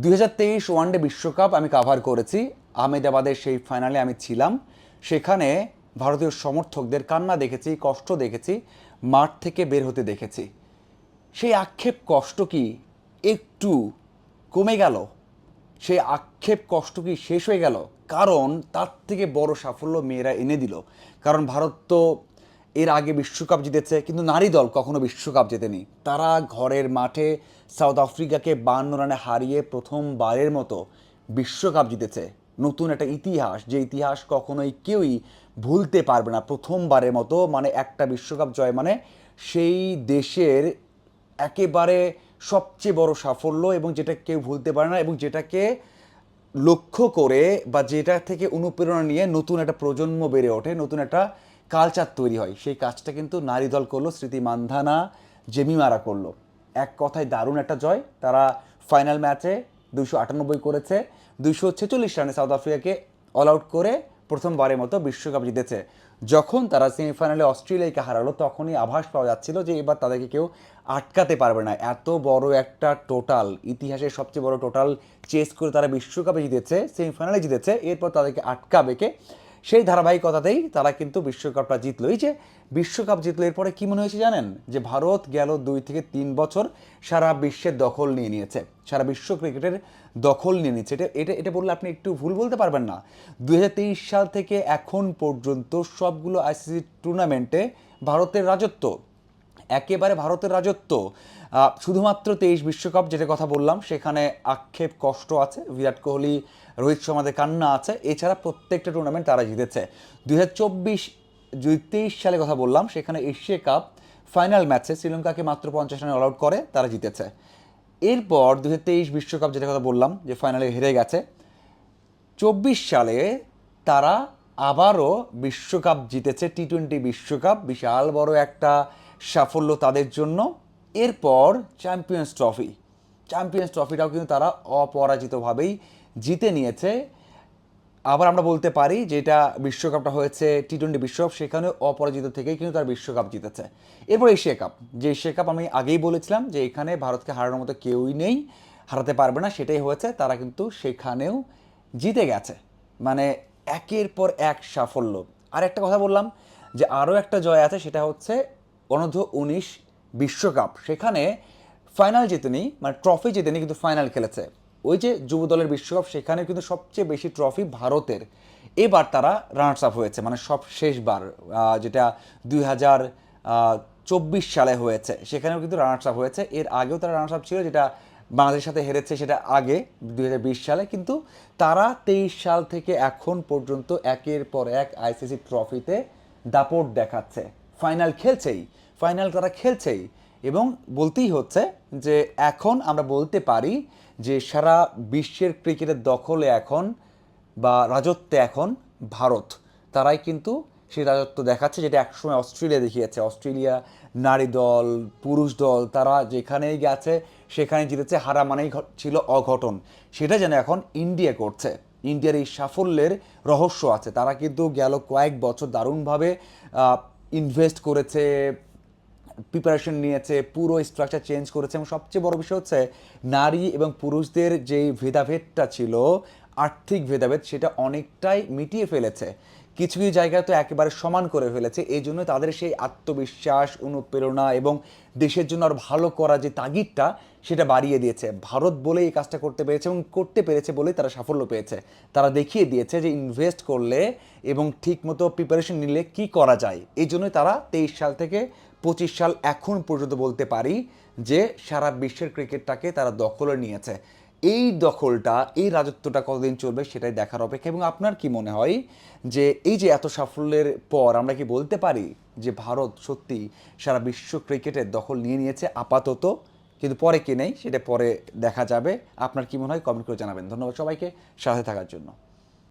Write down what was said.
দুই হাজার তেইশ ওয়ানডে বিশ্বকাপ আমি কাভার করেছি। আহমেদাবাদের সেই ফাইনালে আমি ছিলাম। সেখানে ভারতীয় সমর্থকদের কান্না দেখেছি, কষ্ট দেখেছি, মাঠ থেকে বের হতে দেখেছি। সেই আক্ষেপ কষ্ট কি একটু কমে গেল? সেই আক্ষেপ কষ্ট কি শেষ হয়ে গেল? কারণ তার থেকে বড় সাফল্য মেয়েরা এনে দিল। কারণ ভারত তো এর আগে বিশ্বকাপ জিতেছে, কিন্তু নারী দল কখনো বিশ্বকাপ জেতেনি। তারা ঘরের মাঠে সাউথ আফ্রিকাকে বান্ন রানে হারিয়ে প্রথমবারের মতো বিশ্বকাপ জিতেছে। নতুন একটা ইতিহাস, যে ইতিহাস কখনোই কেউই ভুলতে পারবে না প্রথমবারের মতো মানে একটা বিশ্বকাপ জয় মানে সেই দেশের একেবারে সবচেয়ে বড় সাফল্য এবং যেটা কেউ ভুলতে পারে না এবং যেটাকে লক্ষ্য করে বা যেটা থেকে অনুপ্রেরণা নিয়ে নতুন একটা প্রজন্ম বেড়ে ওঠে, নতুন একটা কালচার তৈরি হয়। সেই কাজটা কিন্তু নারী দল করল, স্মৃতি মান্ধানা জেমিমারা করল। এক কথায় দারুণ একটা জয়। তারা ফাইনাল ম্যাচে দুশো আটানব্বই করেছে দুশো ছেচল্লিশ রানে সাউথ আফ্রিকাকে অল আউট করে প্রথমবারের মতো বিশ্বকাপ জিতেছে। যখন তারা সেমিফাইনালে অস্ট্রেলিয়াকে হারালো, তখনই আভাস পাওয়া যাচ্ছিল যে এবার তাদেরকে কেউ আটকাতে পারবে না। এত বড় একটা টোটাল ইতিহাসের সবচেয়ে বড় টোটাল চেস করে তারা বিশ্বকাপে জিতেছে সেমিফাইনালে জিতেছে, এরপর তাদেরকে আটকাবে কে? সেই ধারাবাহিকতাতেই তারা কিন্তু বিশ্বকাপটা জিতলো। এই যে বিশ্বকাপ জিতলো, এরপরে কী মনে হয়েছে জানেন? যে ভারত গেল দুই থেকে তিন বছর সারা বিশ্বের দখল নিয়ে নিয়েছে, সারা বিশ্ব ক্রিকেটের দখল নিয়ে নিচ্ছে। এটা এটা এটা বললে আপনি একটু ভুল বলতে পারবেন না। দুই হাজার তেইশ সাল থেকে এখন পর্যন্ত সবগুলো আইসিসি টুর্নামেন্টে ভারতের রাজত্ব একেবারে ভারতের রাজত্ব। শুধুমাত্র তেইশ বিশ্বকাপ যেটা কথা বললাম, সেখানে আক্ষেপ কষ্ট আছে। বিরাট কোহলি, রোহিত শর্মাদের কান্না আছে। এছাড়া প্রত্যেকটা টুর্নামেন্ট তারা জিতেছে। দুই হাজার চব্বিশ তেইশ সালে কথা বললাম, সেখানে এশিয়া কাপ ফাইনাল ম্যাচে শ্রীলঙ্কাকে মাত্র পঞ্চাশ রানে অল আউট করে, তারা জিতেছে। এরপর দু তেইশ বিশ্বকাপ যেটা কথা বললাম, যে ফাইনালে হেরে গেছে, চব্বিশ সালে তারা আবারও বিশ্বকাপ জিতেছে টি টোয়েন্টি বিশ্বকাপ। বিশাল বড় একটা সাফল্য তাদের জন্য। এরপর চ্যাম্পিয়ন্স ট্রফি চ্যাম্পিয়ন্স ট্রফিটাও কিন্তু তারা অপরাজিতভাবেই জিতে নিয়েছে। আবার আমরা বলতে পারি যেটা বিশ্বকাপটা হয়েছে টি টোয়েন্টি বিশ্বকাপ, সেখানে অপরাজিত থেকেই কিন্তু তার বিশ্বকাপ জিতেছে। এরপর এশিয়া কাপ। যে এশিয়া কাপ আমি আগেই বলেছিলাম যে এখানে ভারতকে হারানোর মতো কেউই নেই, হারাতে পারবে না, সেটাই হয়েছে। তারা কিন্তু সেখানেও জিতে গেছে। মানে একের পর এক সাফল্য। আর একটা কথা বললাম যে আরও একটা জয় আছে, সেটা হচ্ছে অনূর্ধ্ব উনিশ বিশ্বকাপ। সেখানে ফাইনাল জেতেনি মানে ট্রফি জেতেনি কিন্তু ফাইনাল খেলেছে। ওই যে যুব দলের বিশ্বকাপ, সেখানে কিন্তু সবচেয়ে বেশি ট্রফি ভারতের। এবার তারা রানার্স আপ হয়েছে মানে সব শেষবার যেটা দুই হাজার চব্বিশ সালে হয়েছে, সেখানেও কিন্তু রানার্স আপ হয়েছে। এর আগেও তারা রানার্স আপ ছিল, যেটা বাংলাদেশের সাথে হেরেছে, সেটা আগে, দুই হাজার বিশ সালে। কিন্তু তারা তেইশ সাল থেকে এখন পর্যন্ত একের পর এক আইসিসি ট্রফিতে দাপট দেখাচ্ছে। ফাইনাল খেলছেই ফাইনাল তারা খেলছেই। এবং বলতেই হচ্ছে যে এখন আমরা বলতে পারি যে সারা বিশ্বের ক্রিকেটের দখলে এখন বা রাজত্বে এখন ভারত। তারাই কিন্তু সেই রাজত্ব দেখাচ্ছে যেটা একসময় অস্ট্রেলিয়া দেখিয়েছে। অস্ট্রেলিয়া নারী দল, পুরুষ দল, তারা যেখানেই গেছে সেখানে জিতেছে, হারা মানেই ছিল অঘটন। সেটা যেন এখন ইন্ডিয়া করছে। ইন্ডিয়ার এই সাফল্যের রহস্য আছে। তারা কিন্তু গেল কয়েক বছর দারুণভাবে ইনভেস্ট করেছে প্রিপারেশন নিয়েছে, পুরো স্ট্রাকচার চেঞ্জ করেছে এবং সবচেয়ে বড় বিষয় হচ্ছে নারী এবং পুরুষদের যেই ভেদাভেদটা ছিল, আর্থিক ভেদাভেদ সেটা অনেকটাই মিটিয়ে ফেলেছে। কিছু কিছু জায়গায় তো একেবারে সমান করে ফেলেছে। এই জন্য তাদের সেই আত্মবিশ্বাস, অনুপ্রেরণা এবং দেশের জন্য আর ভালো করা যে তাগিদটা, সেটা বাড়িয়ে দিয়েছে। ভারত বলে এই কাজটা করতে পেরেছে এবং করতে পেরেছে বলেই তারা সাফল্য পেয়েছে। তারা দেখিয়ে দিয়েছে যে ইনভেস্ট করলে এবং ঠিক মতো প্রিপারেশন নিলে কি করা যায়। এই জন্যই তারা তেইশ সাল থেকে পঁচিশ সাল এখন পর্যন্ত বলতে পারি যে সারা বিশ্বের ক্রিকেটটাকে তারা দখলে নিয়েছে। এই দখলটা, এই রাজত্বটা কতদিন চলবে সেটাই দেখার অপেক্ষা। এবং আপনার কি মনে হয় যে এই যে এত সাফল্যের পর আমরা কি বলতে পারি যে ভারত সত্যি সারা বিশ্ব ক্রিকেটের দখল নিয়ে নিয়েছে আপাতত? কিন্তু পরে কি নেই, সেটা পরে দেখা যাবে। আপনার কি মনে হয়? কমেন্ট করে জানাবেন। ধন্যবাদ সবাইকে, সাথে থাকার জন্য।